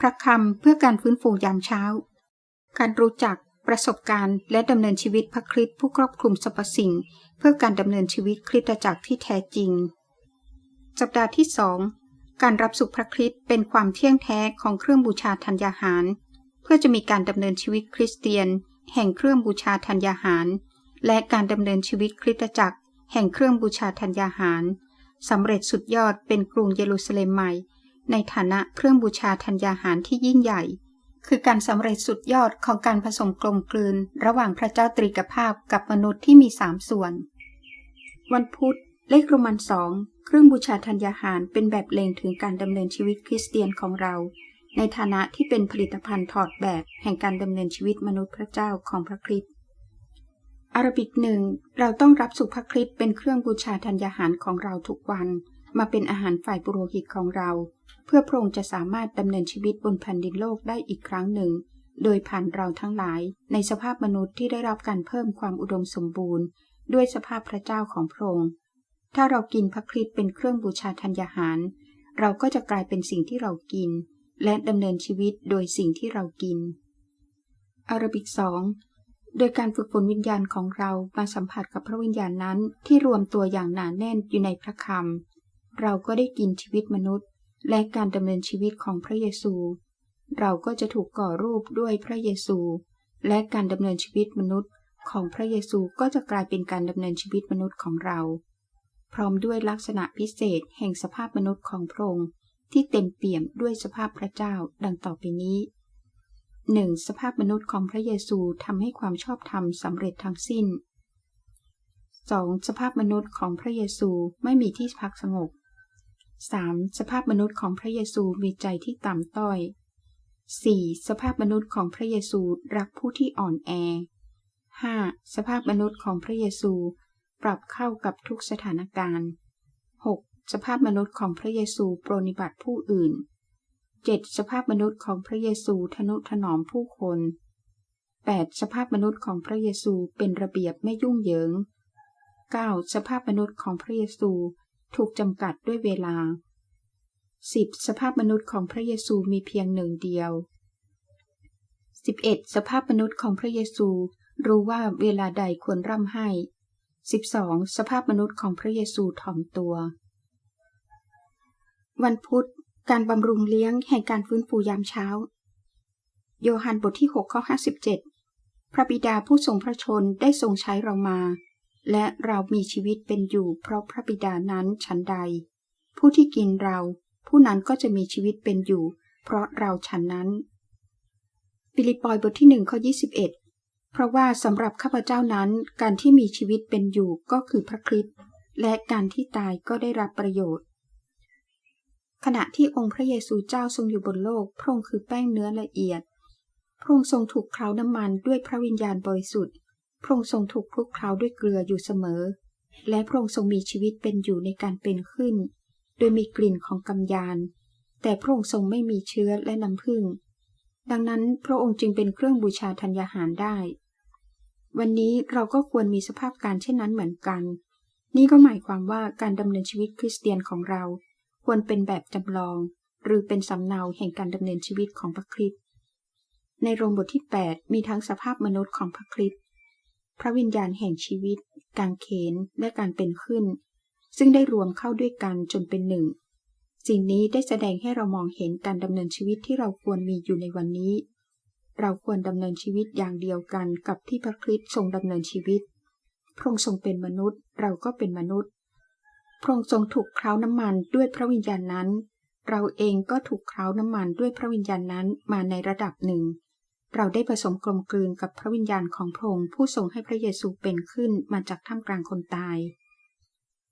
พระคำเพื่อการฟื้นฟูยามเช้า การรู้จักประสบการณ์ และดำเนินชีวิตพระคริสต์ผู้ครอบคลุมสรรพสิ่ง เพื่อการดำเนินชีวิตคริสตจักรที่แท้จริง สัปดาห์ที่สองการรับสุขพระคริสต์เป็นความเที่ยงแท้ของเครื่องบูชาธัญญาหาร เพื่อจะมีการดำเนินชีวิตคริสเตียน แห่งเครื่องบูชาธัญญาหาร และการดำเนินชีวิตคริสตจักร แห่งเครื่องบูชาธัญญาหารสำเร็จสุดยอดเป็นกรุงเยรูซาเล็มใหม่ ในฐานะเครื่องบูชาธัญญาหารที่ยิ่งใหญ่ คือการสำเร็จสุดยอดของการผสมกลมกลืน ระหว่างพระเจ้าตรีกภาพกับมนุษย์ที่มีสามส่วน วันพุธเลขโรมันสองเครื่องบูชาธัญญาหารเป็นแบบเลงถึงการดำเนินชีวิตคริสเตียนของเรา ในฐานะที่เป็นผลิตภัณฑ์ถอดแบบแห่งการดำเนินชีวิตมนุษย์พระเจ้าของพระคริสต์อาราบิกหนึ่งเราต้องรับสุภพระคริสต์เป็นเครื่องบูชาธัญญาหารของเราทุกวัน มาเป็นอาหารฝ่ายปุโรหิตของเรา เพื่อพระองค์จะสามารถดำเนินชีวิตบนแผ่นดินโลกได้อีกครั้งหนึ่ง โดยผ่านเราทั้งหลาย ในสภาพมนุษย์ที่ได้รับการเพิ่มความอุดมสมบูรณ์ ด้วยสภาพพระเจ้าของพระองค์ ถ้าเรากินพระคริสต์เป็นเครื่องบูชาธัญญาหาร เราก็จะกลายเป็นสิ่งที่เรากิน และดำเนินชีวิตโดยสิ่งที่เรากินอารบิกสองโดยการฝึกฝนวิญญาณของเรามาสัมผัสกับพระวิญญาณนั้นที่รวมตัวอย่างหนาแน่นอยู่ในพระคำ เราก็ได้กินชีวิตมนุษย์ และการดำเนินชีวิตของพระเยซู เราก็จะถูกก่อรูปด้วยพระเยซู และการดำเนินชีวิตมนุษย์ของพระเยซูก็จะกลายเป็นการดำเนินชีวิตมนุษย์ของเรา พร้อมด้วยลักษณะพิเศษแห่งสภาพมนุษย์ของพระองค์ที่เต็มเปี่ยมด้วยสภาพพระเจ้าดังต่อไปนี้หนึ่งสภาพมนุษย์ของพระเยซูทำให้ความชอบธรรมสำเร็จทั้งสิ้น 2. สภาพมนุษย์ของพระเยซูไม่มีที่พักสงบ 3. สภาพมนุษย์ของพระเยซูมีใจที่ต่ำต้อย 4. สภาพมนุษย์ของพระเยซูรักผู้ที่อ่อนแอ 5. สภาพมนุษย์ของพระเยซูปรับเข้ากับทุกสถานการณ์ 6. สภาพมนุษย์ของพระเยซูปรนิบัติผู้อื่น 7. สภาพมนุษย์ของพระเยซูทนุถนอมผู้คน 8. สภาพมนุษย์ของพระเยซูเป็นระเบียบไม่ยุ่งเหยิง 9. สภาพมนุษย์ของพระเยซู ถูกจำกัดด้วยเวลา 10. สภาพมนุษย์ของพระเยซูมีเพียงหนึ่งเดียว 11. สภาพมนุษย์ของพระเยซูรู้ว่าเวลาใดควรร่ำให้ 12. สภาพมนุษย์ของพระเยซูถ่อมตัว วันพุธ การบำรุงเลี้ยงแห่งการฟื้นฟูยามเช้า โยฮันบทที่6ข้อ57 พระบิดาผู้ทรงพระชนได้ทรงใช้เรามา และเรามีชีวิตเป็นอยู่เพราะพระบิดานั้นฉันใด ผู้ที่กินเรา ผู้นั้นก็จะมีชีวิตเป็นอยู่ เพราะเราฉันนั้น ฟิลิปปอยบทที่หนึ่งข้อ21 เพราะว่าสำหรับข้าพเจ้านั้นการที่มีชีวิตเป็นอยู่ก็คือพระคริสต์และการที่ตายก็ได้รับประโยชน์ ขณะที่องค์พระเยซูเจ้าทรงอยู่บนโลก พระองค์คือแป้งเนื้อละเอียด พระองค์ทรงถูกเคล้าน้ำมันด้วยพระวิญญาณบริสุทธิ์ พระองค์ทรงถูกคลุกเคล้าด้วยเกลืออยู่เสมอ และพระองค์ทรงมีชีวิตเป็นอยู่ในการเป็นขึ้น โดยมีกลิ่นของกำยาน แต่พระองค์ทรงไม่มีเชื้อและน้ำผึ้ง ดังนั้นพระองค์จึงเป็นเครื่องบูชาธัญญาหารได้ วันนี้เราก็ควรมีสภาพการเช่นนั้นเหมือนกัน นี่ก็หมายความว่าการดำเนินชีวิตคริสเตียนของเรา ควรเป็นแบบจำลอง หรือเป็นสำเนาแห่งการดำเนินชีวิตของพระคริสต์ในโรมบทที่ 8 มีทั้งสภาพมนุษย์ของพระคริสต์ พระวิญญาณแห่งชีวิต การเขนและการเป็นขึ้น ซึ่งได้รวมเข้าด้วยกันจนเป็นหนึ่ง สิ่งนี้ได้แสดงให้เรามองเห็นการดำเนินชีวิตที่เราควรมีอยู่ในวันนี้ เราควรดำเนินชีวิตอย่างเดียวกันกับที่พระคริสต์ทรงดำเนินชีวิต พระองค์ทรงเป็นมนุษย์ เราก็เป็นมนุษย์ พระองค์ทรงถูกเคล้าน้ำมันด้วยพระวิญญาณนั้น เราเองก็ถูกเคล้าน้ำมันด้วยพระวิญญาณนั้นมาในระดับหนึ่ง เราได้ผสมกลมกลืนกับพระวิญญาณของพระองค์ผู้ทรงให้พระเยซูเป็นขึ้นมาจากท่ามกลางคนตาย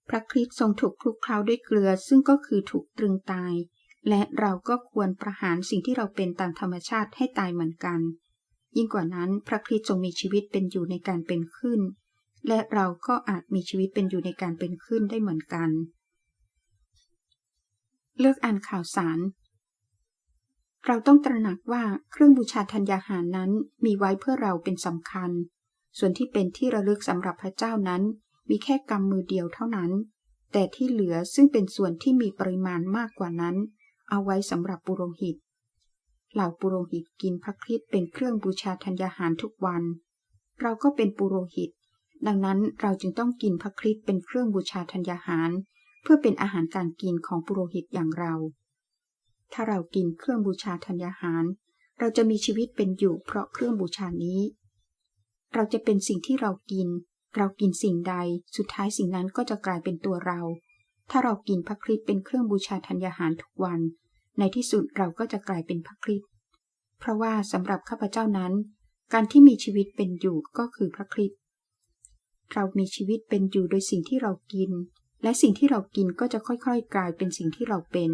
พระคริสต์ทรงถูกคลุกเคล้าด้วยเกลือซึ่งก็คือถูกตรึงตาย และเราก็ควรประหารสิ่งที่เราเป็นตามธรรมชาติให้ตายเหมือนกัน ยิ่งกว่านั้นพระคริสต์ทรงมีชีวิตเป็นอยู่ในการเป็นขึ้น และเราก็อาจมีชีวิตเป็นอยู่ในการเป็นขึ้นได้เหมือนกัน เลือกอ่านข่าวสาร เราต้องตระหนักว่าเครื่องบูชาธัญญาหารนั้นมีไว้เพื่อเราเป็นสำคัญ ส่วนที่เป็นที่ระลึกสำหรับพระเจ้านั้น มีแค่กำมือเดียวเท่านั้น แต่ที่เหลือซึ่งเป็นส่วนที่มีปริมาณมากกว่านั้น เอาไว้สำหรับบุโรหิต เหล่าปุโรหิตกินพระคริสต์เป็นเครื่องบูชาธัญญาหารทุกวัน เราก็เป็นปุโรหิต ดังนั้นเราจึงต้องกินพระคริสต์เป็นเครื่องบูชาธัญญาหาร เพื่อเป็นอาหารการกินของปุโรหิตอย่างเรา ถ้าเรากินเครื่องบูชาธัญญาหาร เราจะมีชีวิตเป็นอยู่เพราะเครื่องบูชานี้ เราจะเป็นสิ่งที่เรากิน เรากินสิ่งใด สุดท้ายสิ่งนั้นก็จะกลายเป็นตัวเรา ถ้าเรากินพระคริสต์เป็นเครื่องบูชาธัญญาหารทุกวัน ในที่สุดเราก็จะกลายเป็นพระคริสต์เพราะว่าสำหรับข้าพเจ้านั้น การที่มีชีวิตเป็นอยู่ก็คือพระคริสต์เรามีชีวิตเป็นอยู่โดยสิ่งที่เรากิน และสิ่งที่เรากินก็จะค่อยๆ กลายเป็นสิ่งที่เราเป็น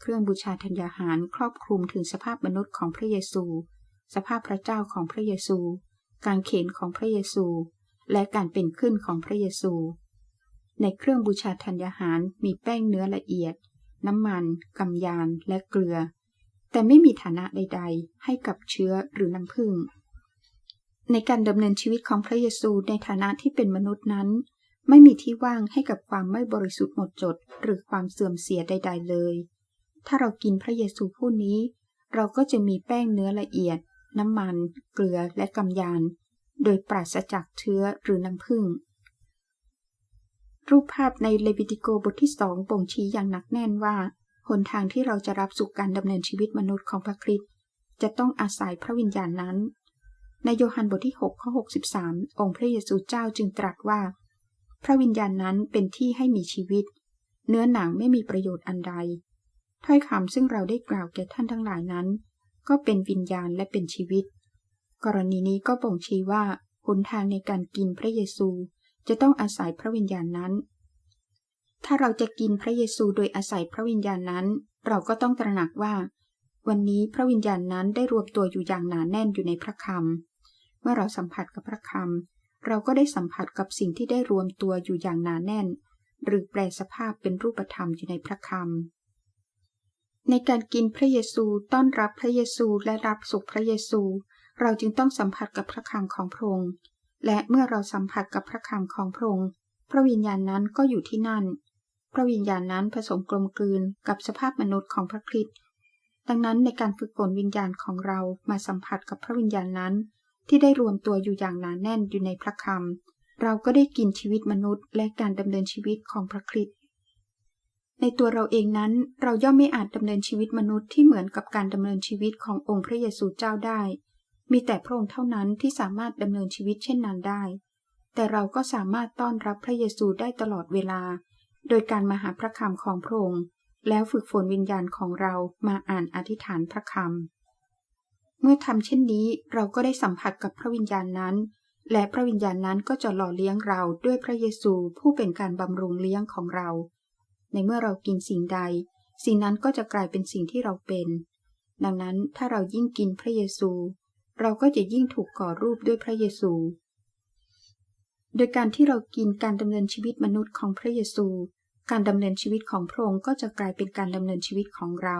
เครื่องบูชาธัญญาหารครอบคลุมถึงสภาพมนุษย์ของพระเยซู สภาพพระเจ้าของพระเยซู การเขนของพระเยซู และการเป็นขึ้นของพระเยซู ในเครื่องบูชาธัญญาหารมีแป้งเนื้อละเอียด น้ำมันกำยานและเกลือ แต่ไม่มีฐานะใด ๆ ให้กับเชื้อหรือน้ำผึ้งในการดำเนินชีวิตของพระเยซูในฐานะที่เป็นมนุษย์นั้น ไม่มีที่ว่างให้กับความไม่บริสุทธิ์หมดจด หรือความเสื่อมเสียใด ๆ เลย ถ้าเรากินพระเยซูผู้นี้ เราก็จะมีแป้งเนื้อละเอียด น้ำมัน เกลือและกำยาน โดยปราศจากเชื้อหรือน้ำผึ้งรูปภาพในเลวิติโกบทที่สองบ่งชี้อย่างหนักแน่นว่า หนทางที่เราจะรับสุขการดำเนินชีวิตมนุษย์ของพระคริสต์จะต้องอาศัยพระวิญญาณนั้น ในโยฮันบทที่6ข้อ63 องค์พระเยซูเจ้าจึงตรัสว่า พระวิญญาณนั้นเป็นที่ให้มีชีวิต เนื้อหนังไม่มีประโยชน์อันใด ถ้อยคำซึ่งเราได้กล่าวแก่ท่านทั้งหลายนั้น ก็เป็นวิญญาณและเป็นชีวิต กรณีนี้ก็บ่งชี้ว่าหนทางในการกินพระเยซูจะต้องอาศัยพระวิญญาณนั้น ถ้าเราจะกินพระเยซูโดยอาศัยพระวิญญาณนั้น เราก็ต้องตระหนักว่า วันนี้พระวิญญาณนั้นได้รวมตัวอยู่อย่างหนาแน่นอยู่ในพระคำเมื่อเราสัมผัสกับพระคำเราก็ได้สัมผัสกับสิ่งที่ได้รวมตัวอยู่อย่างหนาแน่น หรือแปลสภาพเป็นรูปธรรมอยู่ในพระคำ ในการกินพระเยซูต้อนรับพระเยซูและรับสุขพระเยซู เราจึงต้องสัมผัสกับพระคำของพระองค์และเมื่อเราสัมผัสกับพระคำของพระองค์พระวิญญาณนั้นก็อยู่ที่นั่น พระวิญญาณนั้นผสมกลมกลืนกับสภาพมนุษย์ของพระคริสต์ดังนั้นในการฝึกฝนวิญญาณของเรามาสัมผัสกับพระวิญญาณนั้น ที่ได้รวมตัวอยู่อย่างหนานแน่นอยู่ในพระคำเราก็ได้กินชีวิตมนุษย์และการดำเนินชีวิตของพระคริสต์ ในตัวเราเองนั้นเราย่อมไม่อาจดำเนินชีวิตมนุษย์ที่เหมือนกับการดำเนินชีวิตขององค์พระเยซูเจ้าได้ มีแต่พระองค์เท่านั้นที่สามารถดำเนินชีวิตเช่นนั้นได้ แต่เราก็สามารถต้อนรับพระเยซูได้ตลอดเวลา โดยการมาหาพระคำของพระองค์แล้วฝึกฝนวิญญาณของเรามาอ่านอธิษฐานพระคำเมื่อทำเช่นนี้เราก็ได้สัมผัสกับพระวิญญาณนั้น และพระวิญญาณนั้นก็จะหล่อเลี้ยงเราด้วยพระเยซูผู้เป็นการบำรุงเลี้ยงของเรา ในเมื่อเรากินสิ่งใด สิ่งนั้นก็จะกลายเป็นสิ่งที่เราเป็น ดังนั้นถ้าเรายิ่งกินพระเยซู เราก็จะยิ่งถูกก่อรูปด้วยพระเยซู โดยการที่เรากินการดำเนินชีวิตมนุษย์ของพระเยซู การดำเนินชีวิตของพระองค์ก็จะกลายเป็นการดำเนินชีวิตของเรา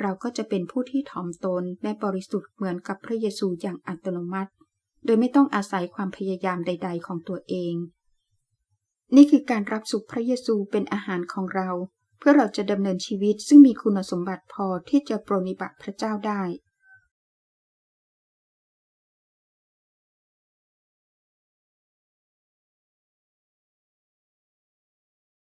เราก็จะเป็นผู้ที่ถ่อมตนและบริสุทธิ์เหมือนกับพระเยซูอย่างอัตโนมัติ โดยไม่ต้องอาศัยความพยายามใด ๆ ของตัวเอง นี่คือการรับสุขพระเยซูเป็นอาหารของเรา เพื่อเราจะดำเนินชีวิตซึ่งมีคุณสมบัติพอที่จะปรนิบัติพระเจ้าได้